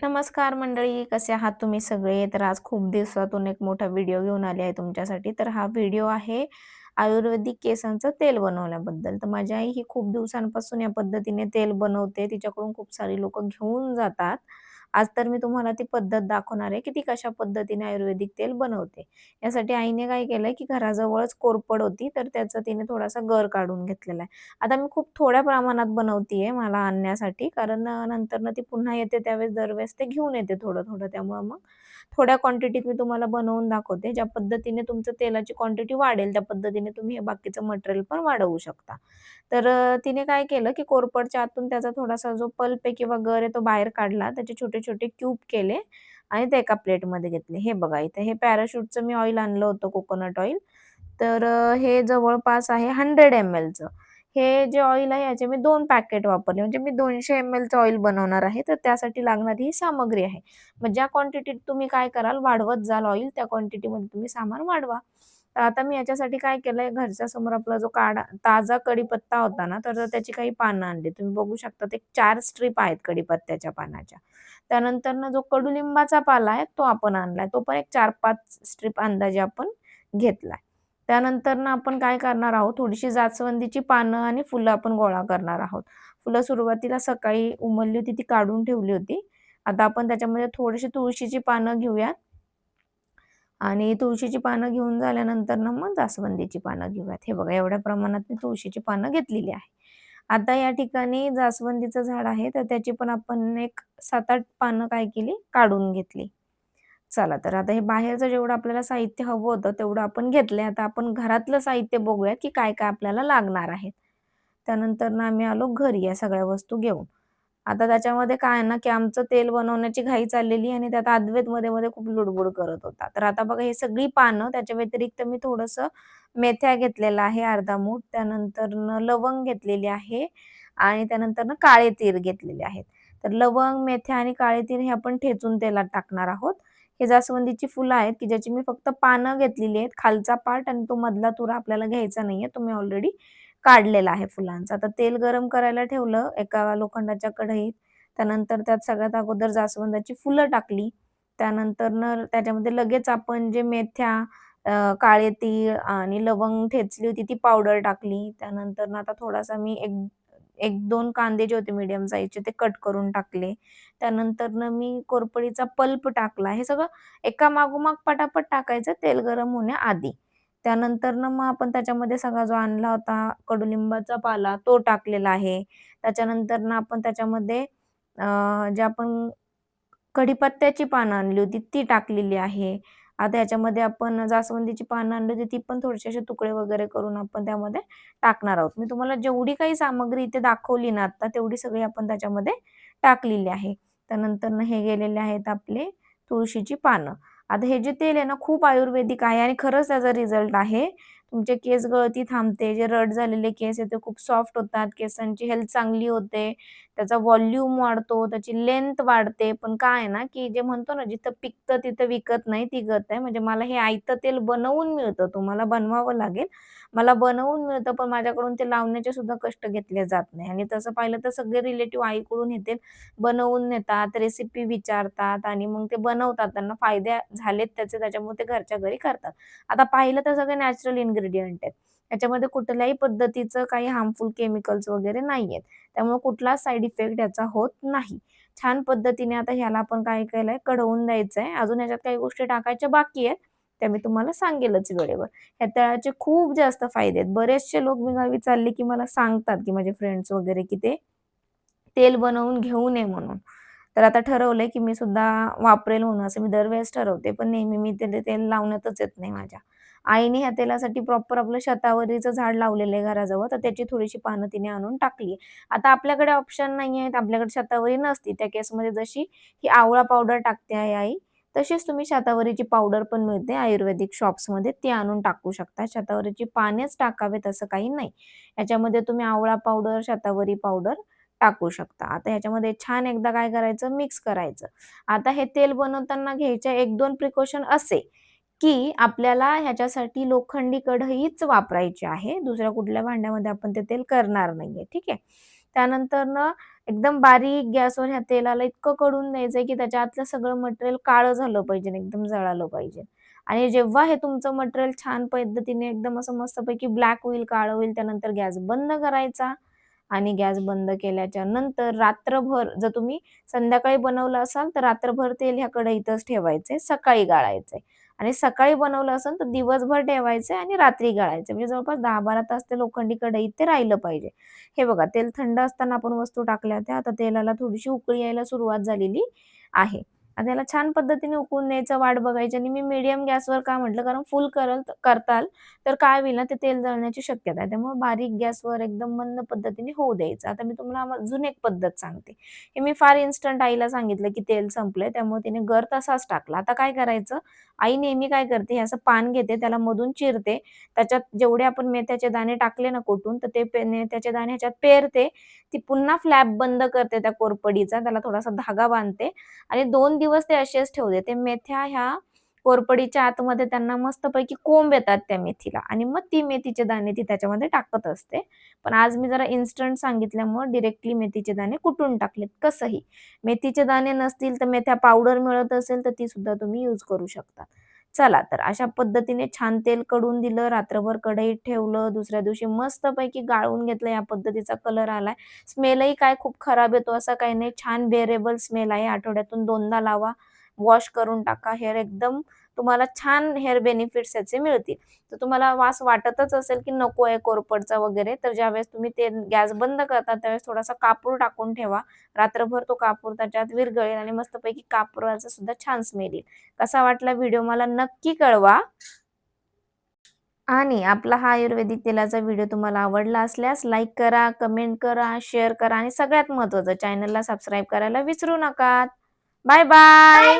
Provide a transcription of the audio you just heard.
नमस्कार मंडळी कसे आहात तुम्ही सगळे? तर आज खूप दिवसातून एक मोठा व्हिडिओ घेऊन आले आहे तुमच्यासाठी. तर हा व्हिडिओ आहे आयुर्वेदिक केसांचं तेल बनवल्याबद्दल तर माझी आई ही खूप दिवसांपासून या पद्धतीने तेल बनवते. तिच्याकडून खूप सारी लोक घेऊन जातात. आज तर मी तुम्हाला ती पद्धत दाखवणार आहे की ती कशा पद्धतीने आयुर्वेदिक तेल बनवते. यासाठी आईने काय केलंय की घराजवळच कोरपड होती तर त्याचा तिने थोडासा गर काढून घेतलेला आहे. आता मी खूप थोड्या प्रमाणात बनवतीये मला आणण्यासाठी कारण नंतर ना ती पुन्हा येते त्यावेळेस दरवेळेस ते घेऊन येते थोडं थोडं त्यामुळे मग. थोड्या क्वांटिटीत मी तुम्हाला बनवून दाखवते. ज्या पद्धतीने तुमचं तेलाची क्वांटिटी वाढेल त्या पद्धतीने तुम्ही हे बाकीचं मटेरियल पण वाढवू शकता. तर तिने काय केलं की कोरपडच्या आतून त्याचा थोडासा जो पल्प आहे किंवा गर आहे तो बाहेर काढला. त्याचे छोटे छोटे क्यूब केले आणि ते एका प्लेटमध्ये घेतले. हे बघा इथे हे पॅराशूटचं मी ऑइल आणलं होतं कोकोनट ऑइल तर हे जवळपास आहे हंड्रेड एम एलचं हे जे ऑइल आहे याचे मी दोन पॅकेट वापरले. म्हणजे मी दोनशे एम एलचं ऑइल बनवणार आहे. तर त्यासाठी लागणारी ही सामग्री आहे. मग ज्या क्वांटिटीत तुम्ही काय कराल वाढवत जाल ऑइल त्या क्वांटिटीमध्ये तुम्ही सामान वाढवा. तर आता मी याच्यासाठी काय केलंय घरच्या समोर आपला जो काढा ताजा कढीपत्ता होता ना तर त्याची काही पानं आणली. तुम्ही बघू शकता एक चार स्ट्रीप आहेत कढीपत्त्याच्या पानाच्या. त्यानंतर ना जो कडुलिंबाचा पाला आहे तो आपण आणलाय. तो पण एक चार पाच स्ट्रीप अंदाजे आपण घेतलाय. त्यानंतर ना आपण काय करणार आहोत? थोडीशी जास्वंदीची पानं आणि फुलं आपण गोळा करणार आहोत. फुलं सुरुवातीला सकाळी उमलली होती ती काढून ठेवली होती. आता आपण त्याच्यामध्ये थोडीशी तुळशीची पानं घेऊयात. आणि तुळशीची पानं घेऊन झाल्यानंतर ना मग जास्वंदीची पानं घेऊयात. हे बघा एवढ्या प्रमाणात मी तुळशीची पानं घेतलेली आहे. आता या ठिकाणी जास्वंदीचं झाड आहे तर त्याची पण आपण एक सात आठ पानं काय केली? काढून घेतली. चला तर आता हे बाहेरचं जेवढं आपल्याला साहित्य हवं होतं तेवढं आपण घेतलंय. आता आपण घरातलं साहित्य बघूया की काय काय आपल्याला लागणार आहे. त्यानंतर ना आम्ही आलो घरी या सगळ्या वस्तू घेऊन. आता त्याच्यामध्ये काय ना की आमचं तेल बनवण्याची घाई चाललेली आणि त्यात अद्वैत मध्ये मध्ये खूप लुडबुड करत होता. तर आता बघा हे सगळी पानं त्याच्या व्यतिरिक्त मी थोडस मेथ्या घेतलेला आहे अर्धा मूठ. त्यानंतर लवंग घेतलेली आहे आणि त्यानंतर ना काळे तीर घेतलेले आहेत. तर लवंग मेथ्या आणि काळे तीर हे आपण ठेचून तेलात टाकणार आहोत. हे जास्वंदीची फुलं आहेत की ज्याची मी फक्त पानं घेतलेली आहेत. खालचा पार्ट आणि तो मधला तुरा आपल्याला घ्यायचा नाहीये. तो मी ऑलरेडी काढलेला आहे फुलांचा. आता तेल गरम करायला ठेवलं एका लोखंडाच्या कढईत. त्यानंतर त्यात सगळ्यात अगोदर जास्वंदाची फुलं टाकली. त्यानंतर न त्याच्यामध्ये लगेच आपण जे मेथ्या काळे तीळ आणि लवंग ठेचली होती ती पावडर टाकली. त्यानंतर आता थोडासा मी एक एक दोन कांदे जे होते मीडियम साईजचे ते कट करून टाकले. त्यानंतर मी कोरपडीचा पल्प टाकला. हे सगळं एका मागोमाग पटापट टाकायचं तेल गरम होण्याआधी. त्यानंतर मग आपण त्याच्यामध्ये सगळा जो आणला होता कडुलिंबाचा पाला तो टाकलेला आहे. त्याच्यानंतर ना आपण त्याच्यामध्ये जे आपण कढीपत्त्याची पानं आणली होती ती टाकलेली आहे. आता याच्यामध्ये आपण जास्वंदीची पानं आणली होती ती पण थोडेसे असे तुकडे वगैरे करून आपण त्यामध्ये टाकणार आहोत. मी तुम्हाला जेवढी काही सामग्री इथे दाखवली ना आता तेवढी सगळी आपण त्याच्यामध्ये टाकलेली आहे. त्यानंतर हे गेलेले आहेत आपले तुळशीची पानं. आता हे जे तेल आहे ना खूप आयुर्वेदिक आहे आणि खरंच त्याचा रिझल्ट आहे. तुमचे केस गळती थांबते जे रड झालेले केस आहेत ते खूप सॉफ्ट होतात केसांची हेल्थ चांगली होते त्याचा व्हॉल्यूम वाढतो त्याची लेंथ वाढते. पण काय आहे ना की जे म्हणतो ना जिथं पिकतं तिथं विकत नाही ती गत आहे. म्हणजे मला हे आयतं तेल बनवून मिळतं तुम्हाला बनवावं लागेल. मला बनवून मिळतं पण माझ्याकडून ते लावण्याचे सुद्धा कष्ट घेतले जात नाही. आणि तसं पाहिलं तर सगळे रिलेटिव्ह आईकडून हे तेल बनवून नेतात रेसिपी विचारतात आणि मग ते बनवतात. त्यांना फायदे झालेत त्याचे त्याच्यामुळे ते घरच्या घरी करतात. आता पाहिलं तर सगळे नॅचरल इन्ग्रेडियंट आहेत. याच्यामध्ये कुठल्याही पद्धतीचं काही हार्मफुल केमिकल्स वगैरे नाही आहेत त्यामुळे कुठलाच साईड इफेक्ट याचा होत नाही. छान पद्धतीने आता ह्याला आपण काय केलंय? कढवून द्यायचं आहे अजून याच्यात काही गोष्टी टाकायच्या बाकी आहेत. त्या मी तुम्हाला सांगेलच वेळेवर. ह्या तळाचे खूप जास्त फायदे आहेत. बरेचसे लोक मी गावी चालले की मला सांगतात की माझे फ्रेंड्स वगैरे की ते तेल बनवून घेऊ नये म्हणून. तर आता ठरवलंय की मी सुद्धा वापरेल म्हणून. असं मी दरवेळेस ठरवते. पण नेहमी मी ते तेल लावण्यातच येत नाही माझ्या. आईने ह्या तेलासाठी प्रॉपर आपलं शतावरीचं झाड लावलेलं आहे घराजवळ तर त्याची थोडीशी पानं तिने आणून टाकली आता आपल्याकडे ऑप्शन नाही आहेत आपल्याकडे शतावरी नसती. त्या केसमध्ये जशी ही आवळा पावडर टाकते आहे आई तशीच तुम्ही शतावरीची पावडर पण मिळते आयुर्वेदिक शॉप्समध्ये ती आणून टाकू शकता. शतावरीची पानेच टाकावेत असं काही नाही. याच्यामध्ये तुम्ही आवळा पावडर शतावरी पावडर टाकू शकता. आता ह्याच्यामध्ये छान एकदा काय करायचं? मिक्स करायचं. आता हे तेल बनवताना घ्यायचे एक दोन प्रिकॉशन असे. की आपल्याला ह्याच्यासाठी लोखंडी कढईच वापरायची आहे. दुसऱ्या कुठल्या भांड्यामध्ये आपण ते तेल करणार नाहीये ठीक आहे? त्यानंतर ना एकदम बारीक गॅसवर ह्या तेलाला इतकं कढून द्यायचंय की त्याच्या आतलं सगळं मटेरियल काळं झालं पाहिजे एकदम जळालं पाहिजे. आणि जेव्हा हे तुमचं मटेरियल छान पद्धतीने एकदम असं मस्तपैकी ब्लॅक होईल काळं होईल त्यानंतर गॅस बंद करायचा. आणि गॅस बंद केल्याच्यानंतर रात्रभर जर तुम्ही संध्याकाळी बनवलं असाल तर रात्रभर तेल ह्या कढईतच ठेवायचंय सकाळी गाळायचंय आणि सकाळी बनवलं असेल तर दिवसभर ठेवायचे आणि रात्री गाळायचे. म्हणजे जवळपास दहा बारा तास ते लोखंडी कढईत ते राहिलं पाहिजे. हे बघा तेल थंड असताना आपण वस्तू टाकल्या होत्या आता तेलाला थोडीशी उकळी यायला सुरुवात झालेली आहे. आता याला छान पद्धतीने उकळून द्यायचं वाट बघायची आणि मी मीडियम गॅसवर का म्हटलं? कारण फुल करल करताल तर काय होईल ना ते तेल जळण्याची शक्यता आहे. त्यामुळे बारीक गॅसवर एकदम मंद पद्धतीने होऊ द्यायचं. आता मी तुम्हाला अजून एक पद्धत सांगते. हे मी फार इन्स्टंट आईला सांगितलं की तेल संपलंय त्यामुळे तिने गर तसाच टाकला. आता काय करायचं? आई नेहमी काय करते? हे असं पान घेते त्याला मधून चिरते. त्याच्यात जेवढे आपण मेथ्याचे दाणे टाकले ना कोटून तर ते मेथ्याचे दाणे ह्याच्यात पेरते. ती पुन्हा फ्लॅप बंद करते त्या कोरपडीचा. त्याला थोडासा धागा बांधते. आणि दोन दिवस ते असेच ठेवते ते मेथ्या ह्या कोरपडीच्या आतमध्ये त्यांना मस्तपैकी कोंब येतात त्या मेथीला. आणि मग ती मेथीचे दाणे ती त्याच्यामध्ये टाकत असते. पण आज मी जरा इन्स्टंट सांगितल्यामुळे डिरेक्टली मेथीचे दाणे कुटून टाकलेत. कसंही. मेथीचे दाणे नसतील तर मेथ्या पावडर मिळत असेल तर ती सुद्धा तुम्ही यूज करू शकता. चला तर अशा पद्धतीने छान तेल कडून दिलं रात्रभर कढईत ठेवलं दुसऱ्या दिवशी मस्तपैकी गाळून घेतलं या पद्धतीचा कलर आलाय. स्मेलही काय खूप खराब येतो असं काही नाही छान बेरेबल स्मेल आहे. आठवड्यातून दोनदा लावा. वॉश करून टाका. हेअर एकदम तुम्हाला छान हेअर बेनिफिट्स याचे मिळतील. तर तुम्हाला वास वाटतच असेल की नको आहे कोरपडचा वगैरे तर ज्यावेळेस तुम्ही ते गॅस बंद करता त्यावेळेस थोडासा कापूर टाकून ठेवा. रात्रभर तो कापूर त्याच्यात विरघळेल आणि मस्तपैकी कापूरचा सुद्धा छान स्मेल येईल. कसा वाटला व्हिडिओ मला नक्की कळवा. आणि आपला हा आयुर्वेदिक तेलाचा व्हिडिओ तुम्हाला आवडला असल्यास लाईक करा कमेंट करा शेअर करा आणि सगळ्यात महत्वाचं चॅनलला सबस्क्राईब करायला विसरू नका. Bye bye